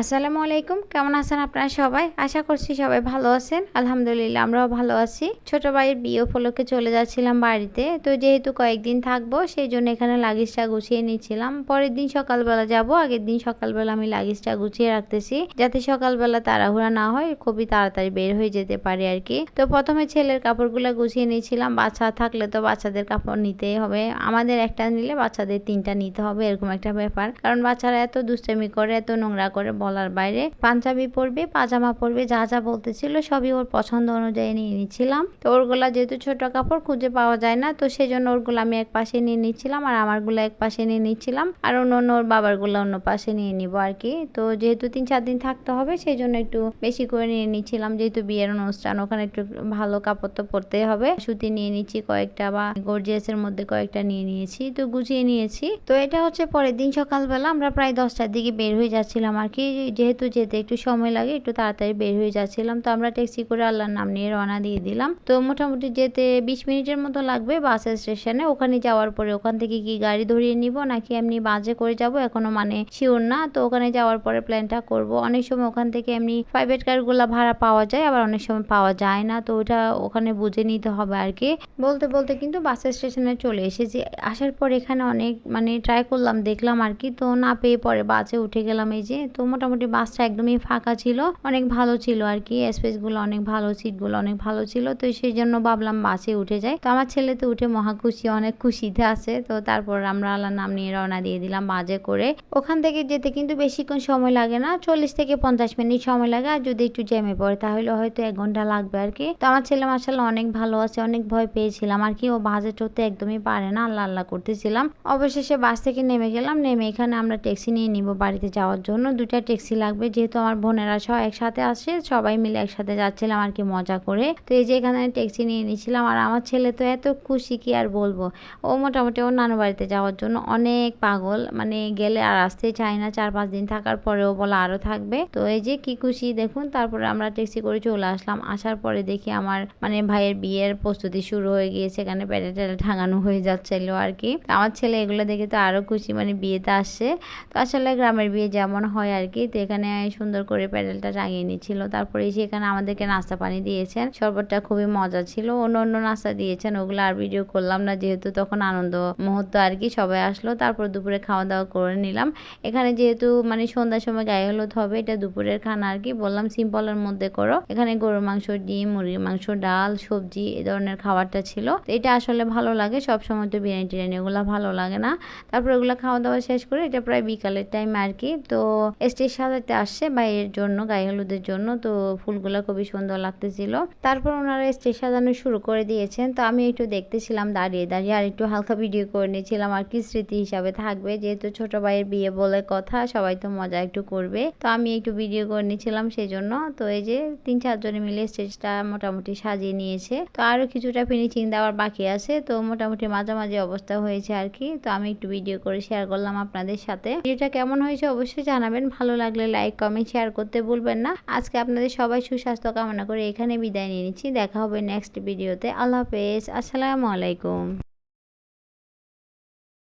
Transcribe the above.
আসসালামু আলাইকুম। কেমন আছেন আপনারা সবাই? আশা করছি সবাই ভালো আছেন। আলহামদুলিল্লাহ, আমরাও ভালো আছি। ছোট ভাইয়ের বিয়ে উপলক্ষে চলে যাচ্ছিলাম বাড়িতে। তো যেহেতু কয়েকদিন থাকব, সেই জন্য এখানে লাগেজটা গুছিয়ে নিচ্ছিলাম। পরের দিন সকালবেলা যাব, আগের দিন সকালবেলা আমি লাগেজটা গুছিয়ে রাখতেছি। যাতে সকালবেলা তাড়াহুড়া না হয়, খুবই তাড়াতাড়ি বের হয়ে যেতে পারে আর কি তো প্রথমে ছেলের কাপড়গুলো গুছিয়ে নিয়েছিলাম বাচ্চা থাকলে তো বাচ্চাদের কাপড় নিতেই হবে। আমাদের একটা নিলে বাচ্চাদের তিনটা নিতে হবে, এরকম একটা ব্যাপার। কারণ বাচ্চারা এত দুষ্টামি করে, এত নোংরা করে বলার বাইরে পাঞ্জাবি পরবে, পাজামা পরবে, যা যা বলতেছিল সবই ওর পছন্দ অনুযায়ী নিয়ে নিচ্ছিলাম। তো ওরগুলা যেহেতু ছোট কাপড় খুঁজে পাওয়া যায় না, তো সেই জন্য ওরগুলো আমি এক পাশে নিয়ে নিচ্ছিলাম আর আমারগুলো এক পাশে নিয়ে নিচ্ছিলাম। আর অন্য অন্য ওর বাবারগুলো অন্য পাশে নিয়ে নিব আর কি। তো যেহেতু তিন চার দিন থাকতে হবে সেই জন্য একটু বেশি করে নিয়ে নিচ্ছিলাম। যেহেতু বিয়ের অনুষ্ঠান, ওখানে একটু ভালো কাপড় তো পরতে হবে। সুতি নিয়ে নিচ্ছি কয়েকটা বা গর্জিয়াসের মধ্যে কয়েকটা নিয়ে নিয়েছি, তো গুছিয়ে নিয়েছি। তো এটা হচ্ছে পরের দিন সকালবেলা, আমরা প্রায় দশটার দিকে বের হয়ে যাচ্ছিলাম আর কি। যেহেতু যেতে একটু সময় লাগে, একটু তাড়াতাড়ি বের হয়ে যাচ্ছিলাম। তো আমরা ট্যাক্সি করে আল্লাহর নাম নিয়ে রওনা দিয়ে দিলাম। তো মোটামুটি যেতে বিশ মিনিটের মতো লাগবে বাস স্টেশনে। ওখানে যাওয়ার পরে ওখান থেকে কি গাড়ি ধরিয়ে নিব, নাকি এমনি বাজে করে যাব? এখনও মানে শিওর না। তো ওখানে যাওয়ার পরে প্ল্যানটা করব। অনেক সময় ওখান থেকে এমনি প্রাইভেট কারগুলো ভাড়া পাওয়া যায়, আবার অনেক সময় পাওয়া যায় না। তো ওটা ওখানে বুঝে নিতে হবে আর কি। বলতে বলতে কিন্তু বাস স্টেশনে চলে এসেছি। আসার পর এখানে অনেক মানে ট্রাই করলাম, দেখলাম আর কি। তো না পেয়ে পরে বাসে উঠে গেলাম এই যে। তো মোটামুটি বাসটা একদমই ফাঁকা ছিল। অনেক ভালো ছিল আর কি স্পেসগুলো অনেক ভালো সিটগুলো অনেক ভালো ছিল। তো সেই জন্য ভাবলাম বাসে উঠে যাই। তো আমার ছেলে তো উঠে মহা খুশি, অনেক খুশিতে আছে। তো তারপর আমরা আল্লাহ নাম নিয়ে রওনা দিয়ে দিলাম বাজে করে। ওখান থেকে যেতে কিন্তু বেশিক্ষণ সময় লাগে না, চল্লিশ থেকে পঞ্চাশ মিনিট সময় লাগে। আর যদি একটু জ্যামে পড়ে, তাহলে হয়তো এক ঘণ্টা লাগবে আর কি তো আমার ছেলে মাসাল্লাহ অনেক ভালো আছে, অনেক ভয় পেয়েছিলাম আর কি ও বাজে চড়তে একদমই পারে না, আল্লাহ আল্লাহ করতেছিলাম। অবশেষে বাস থেকে নেমে গেলাম। নেমে এখানে আমরা ট্যাক্সি নিয়ে নিব বাড়িতে যাওয়ার জন্য। দুটা ট্যাক্সি লাগবে, যেহেতু আমার বোনেরা সব একসাথে আসে, সবাই মিলে একসাথে যাচ্ছিলাম আর কি মজা করে। তো এই যে এখানে ট্যাক্সি নিয়ে নিয়েছিলাম আর আমার ছেলে তো এত খুশি, কি আর বলব? ও মোটামুটি ওর নানু বাড়িতে যাওয়ার জন্য অনেক পাগল মানে গেলে আর আসতে চায় না। চার পাঁচ দিন থাকার পরেও বলা আরও থাকবে। তো এই যে কি খুশি দেখুন, তারপরে আমরা ট্যাক্সি করে চলে আসলাম। আসার পরে দেখি আমার মানে ভাইয়ের বিয়ের প্রস্তুতি শুরু হয়ে গিয়েছে, এখানে প্যাডে ট্যাডে ঠাঙানো হয়ে যাচ্ছিল আর কি। আমার ছেলে এগুলো দেখে তো আরও খুশি মানে বিয়েতে আসছে। তো আসলে গ্রামের বিয়ে যেমন হয় আর কি তো এখানে সুন্দর করে প্যাডেলটা টাঙিয়ে নিচ্ছিল। তারপরে এসে এখানে আমাদেরকে নাস্তা পানি দিয়েছেন। শরবতটা খুবই মজা ছিল। অন্য অন্য নাস্তা দিয়েছেন, ওগুলো আর ভিডিও করলাম না যেহেতু তখন আনন্দ মুহূর্ত আর কি, সবাই আসলো। তারপর দুপুরে খাওয়া দাওয়া করে নিলাম। এখানে যেহেতু মানে সন্ধ্যার সময় গায়ে হলুদ হবে, এটা দুপুরের খানা আর কি। বললাম সিম্পলের মধ্যে করো। এখানে গরুর মাংস, ডিম, মুরগির মাংস, ডাল, সবজি এ ধরনের খাবারটা ছিল। এটা আসলে ভালো লাগে সব সময় তো বিরিয়ানি টিরিয়ানি ওগুলো ভালো লাগে না। তারপর ওগুলো খাওয়া দাওয়া শেষ করে এটা প্রায় বিকালের টাইম আর কি। তো স্টেজ সাজাতে আসছে বাইরের জন্য, গায়ে হলুদের জন্য। তো ফুলগুলো খুবই সুন্দর লাগতেছিল। তারপর ওনারা স্টেজ সাজানো শুরু করে দিয়েছেন। তো আমি একটু দেখতেছিলাম, দাঁড়িয়ে দাঁড়িয়ে আর একটু হালকা ভিডিও করে নিয়েছিলাম আর কি স্মৃতি হিসাবে থাকবে। যেহেতু ছোট ভাইয়ের বিয়ে বলে কথা, সবাই তো মজা একটু করবে। তো আমি একটু ভিডিও করে নিয়েছিলাম সেই জন্য তো এই যে তিন চারজনে মিলে স্টেজটা মোটামুটি সাজিয়ে নিয়েছে। তো আরও কিছুটা ফিনিশিং দেওয়ার বাকি আছে। তো মোটামুটি মাঝামাঝি অবস্থা হয়েছে আর কি। তো আমি একটু ভিডিও করে শেয়ার করলাম আপনাদের সাথে। ভিডিওটা কেমন হয়েছে অবশ্যই জানাবেন। ভালো লাগলে লাইক কমেন্ট শেয়ার করতে ভুলবেন না। আজকে আপনাদের সবাই সুস্বাস্থ্য কামনা করে এখানে বিদায় নিয়ে নিচ্ছি। দেখা হবে নেক্সট ভিডিওতে আল্লাহ হাফেজ। আসসালামু আলাইকুম।